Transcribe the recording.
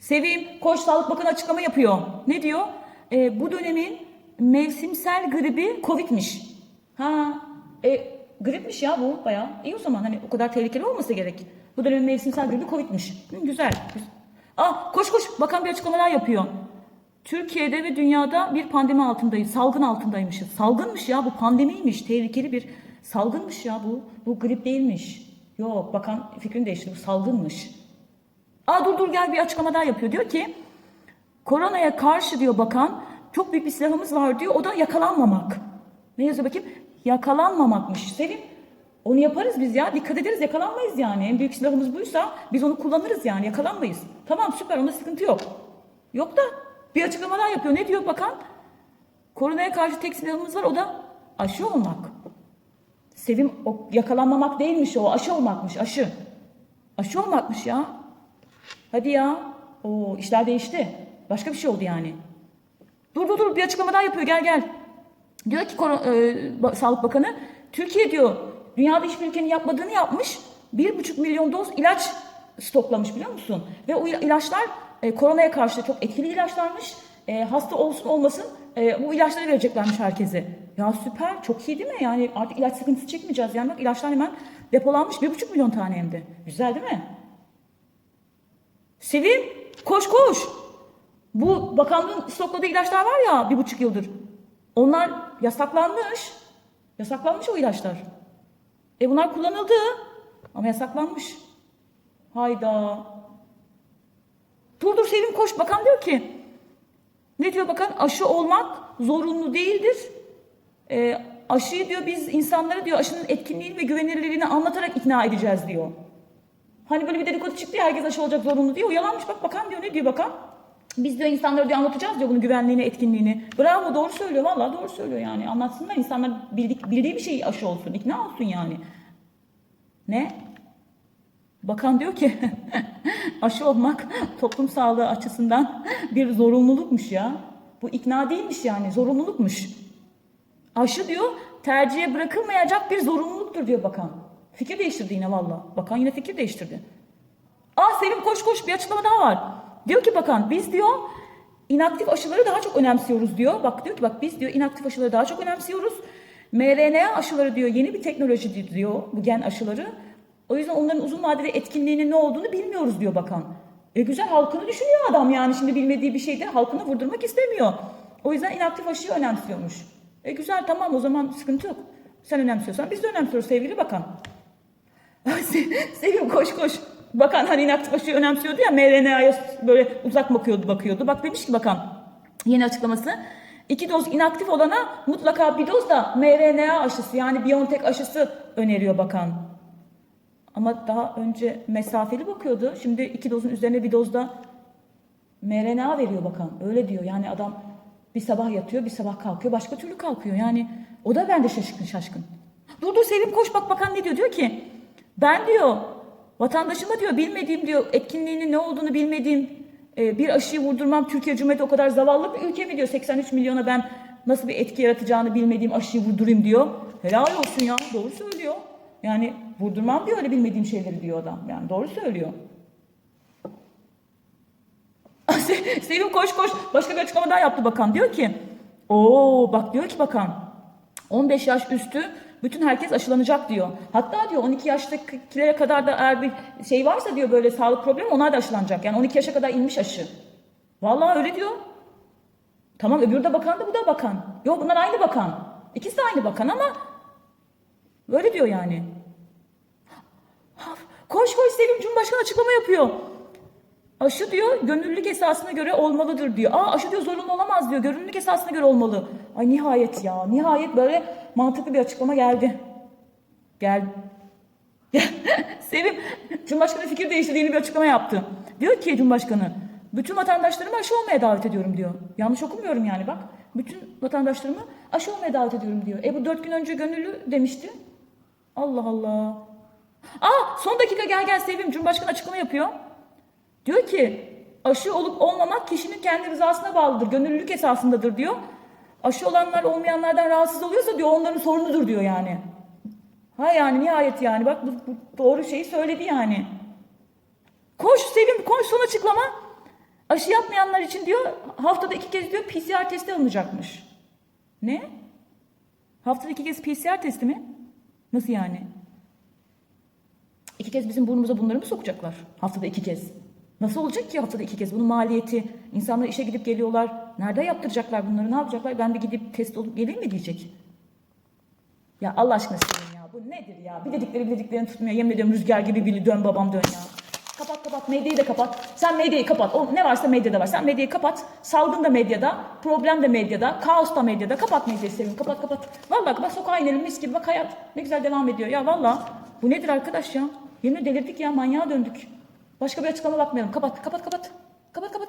Sevim Koç Sağlık Bakanı açıklama yapıyor. Ne diyor? Ee, bu dönemin mevsimsel gribi Covid'miş. Ha, e, gripmiş ya bu bayağı. İyi o zaman hani o kadar tehlikeli olmasa gerek. Bu dönemin mevsimsel gribi Covid'miş. Hı, güzel. Ah koş koş bakan bir açıklamalar yapıyor. Türkiye'de ve dünyada bir pandemi altındayız. Salgın altındaymışız. Salgınmış ya bu pandemiymiş. Tehlikeli bir salgınmış ya bu. Bu grip değilmiş. Yok bakan fikrini değiştirdi. Bu salgınmış. Aa dur dur gel bir açıklama daha yapıyor. Diyor ki koronaya karşı diyor bakan çok büyük bir silahımız var diyor. O da yakalanmamak. Ne yazıyor bakayım? Yakalanmamakmış. Sevim onu yaparız biz ya. Dikkat ederiz yakalanmayız yani. En büyük silahımız buysa biz onu kullanırız yani. Yakalanmayız. Tamam süper onda sıkıntı yok. Yok da bir açıklama daha yapıyor. Ne diyor bakan? Koronaya karşı tek silahımız var o da aşı olmak. Sevim o yakalanmamak değilmiş o aşı olmakmış aşı. Aşı olmakmış ya. Hadi ya. O işler değişti. Başka bir şey oldu yani. Dur dur dur bir açıklama daha yapıyor gel gel. Diyor ki e, Sağlık Bakanı Türkiye diyor dünyada hiçbir ülkenin yapmadığını yapmış. Bir buçuk milyon doz ilaç stoklamış biliyor musun? Ve o ilaçlar e, koronaya karşı çok etkili ilaçlarmış. E, hasta olsun olmasın e, bu ilaçları vereceklermiş herkese. Ya süper çok iyi değil mi? Yani artık ilaç sıkıntısı çekmeyeceğiz. Yani bak ilaçlar hemen depolanmış bir buçuk milyon tane hem de. Güzel değil mi? Sevim koş koş. Bu bakanlığın stokladığı ilaçlar var ya bir buçuk yıldır. Onlar yasaklanmış. Yasaklanmış o ilaçlar. E bunlar kullanıldı. Ama yasaklanmış. Hayda. Dur dur Sevim koş. Bakan diyor ki. Ne diyor bakan? Aşı olmak zorunlu değildir. E, aşıyı diyor biz insanlara diyor aşının etkinliğini ve güvenilirliğini anlatarak ikna edeceğiz diyor. Hani böyle bir dedikodu çıktı ya herkes aşı olacak zorunlu diyor. O yalanmış bak bakan diyor ne diyor bakan? Biz diyor insanlara diyor anlatacağız diyor bunun güvenliğini, etkinliğini. Bravo doğru söylüyor vallahi doğru söylüyor yani. Anlatsınlar insanlar bildik, bildiği bir şey aşı olsun, ikna olsun yani. Ne? Bakan diyor ki aşı olmak toplum sağlığı açısından bir zorunlulukmuş ya. Bu ikna değilmiş yani zorunlulukmuş. Aşı diyor tercihe bırakılmayacak bir zorunluluktur diyor bakan. Fikir değiştirdi yine valla. Bakan yine fikir değiştirdi. Aa Sevim koş koş bir açıklama daha var. Diyor ki bakan biz diyor inaktif aşıları daha çok önemsiyoruz diyor. Bak diyor ki bak biz diyor inaktif aşıları daha çok önemsiyoruz. mRNA aşıları diyor yeni bir teknoloji diyor bu gen aşıları. O yüzden onların uzun vadede etkinliğinin ne olduğunu bilmiyoruz diyor bakan. E güzel halkını düşünüyor adam yani şimdi bilmediği bir şeyde halkını vurdurmak istemiyor. O yüzden inaktif aşıyı önemsiyormuş. E güzel tamam o zaman sıkıntı yok. Sen önemsiyorsan biz de önemsiyoruz sevgili bakan. Se- Sevim koş koş. Bakan hani inaktif aşıyı önemsiyordu ya mRNA'ya böyle uzak bakıyordu bakıyordu. Bak demiş ki bakan yeni açıklaması. iki doz inaktif olana mutlaka bir doz da mRNA aşısı yani BioNTech aşısı öneriyor bakan. Ama daha önce mesafeli bakıyordu. Şimdi iki dozun üzerine bir dozda mRNA veriyor bakan. Öyle diyor. Yani adam bir sabah yatıyor, bir sabah kalkıyor, başka türlü kalkıyor. Yani o da bende şaşkın şaşkın. Dur dur Sevim koş bak bakan ne diyor? Diyor ki ben diyor vatandaşıma diyor bilmediğim diyor etkinliğinin ne olduğunu bilmediğim e, bir aşıyı vurdurmam Türkiye Cumhuriyeti o kadar zavallı bir ülke mi diyor 83 milyona ben nasıl bir etki yaratacağını bilmediğim aşıyı vurdurayım diyor. Helal olsun ya doğru söylüyor. Yani vurdurmam diyor öyle bilmediğim şeyleri diyor adam. Yani doğru söylüyor. Se- Sevim koş koş. Başka bir açıklama daha yaptı bakan. Diyor ki o bak diyor ki bakan 15 yaş üstü bütün herkes aşılanacak diyor. Hatta diyor 12 yaştakilere kadar da eğer bir şey varsa diyor böyle sağlık problemi onlar da aşılanacak. Yani 12 yaşa kadar inmiş aşı. Vallahi öyle diyor. Tamam öbürü de bakan da bu da bakan. Yok bunlar aynı bakan. İkisi de aynı bakan ama böyle diyor yani. Koş koş Sevim Cumhurbaşkanı açıklama yapıyor. Aşı diyor gönüllülük esasına göre olmalıdır diyor. Aa aşı diyor zorunlu olamaz diyor. Gönüllülük esasına göre olmalı. Ay nihayet ya. Nihayet böyle mantıklı bir açıklama geldi. Gel. Sevim Cumhurbaşkanı fikir değiştirdi yeni bir açıklama yaptı. Diyor ki Cumhurbaşkanı bütün vatandaşlarımı aşı olmaya davet ediyorum diyor. Yanlış okumuyorum yani bak. Bütün vatandaşlarımı aşı olmaya davet ediyorum diyor. E bu dört gün önce gönüllü demişti. Allah Allah. Aa son dakika gel gel Sevim Cumhurbaşkanı açıklama yapıyor. Diyor ki aşı olup olmamak kişinin kendi rızasına bağlıdır. Gönüllülük esasındadır diyor. Aşı olanlar olmayanlardan rahatsız oluyorsa diyor onların sorunudur diyor yani. Ha yani nihayet yani bak bu, bu doğru şeyi söyledi yani. Koş Sevim koş son açıklama. Aşı yapmayanlar için diyor haftada iki kez diyor PCR testi alınacakmış. Ne? Haftada iki kez PCR testi mi? Nasıl yani? İki kez bizim burnumuza bunları mı sokacaklar? Haftada iki kez. Nasıl olacak ki haftada iki kez? Bunun maliyeti. İnsanlar işe gidip geliyorlar. Nerede yaptıracaklar bunları? Ne yapacaklar? Ben bir gidip test olup geleyim mi diyecek. Ya Allah aşkına senin ya. Bu nedir ya? Bir dedikleri bir dediklerini tutmuyor. Yemin ediyorum rüzgar gibi bili dön babam dön ya. Kapat kapat medyayı da kapat. Sen medyayı kapat. O ne varsa medyada var. Sen medyayı kapat. Salgın da medyada, problem de medyada, kaos da medyada. Kapat medyayı sevim. Kapat kapat. Vallahi bak sokağa inelim mis gibi. Bak hayat ne güzel devam ediyor. Ya vallahi bu nedir arkadaş ya? Yemin delirdik ya manyağa döndük. Başka bir açıklama bakmayalım. Kapat kapat kapat. Kapat kapat.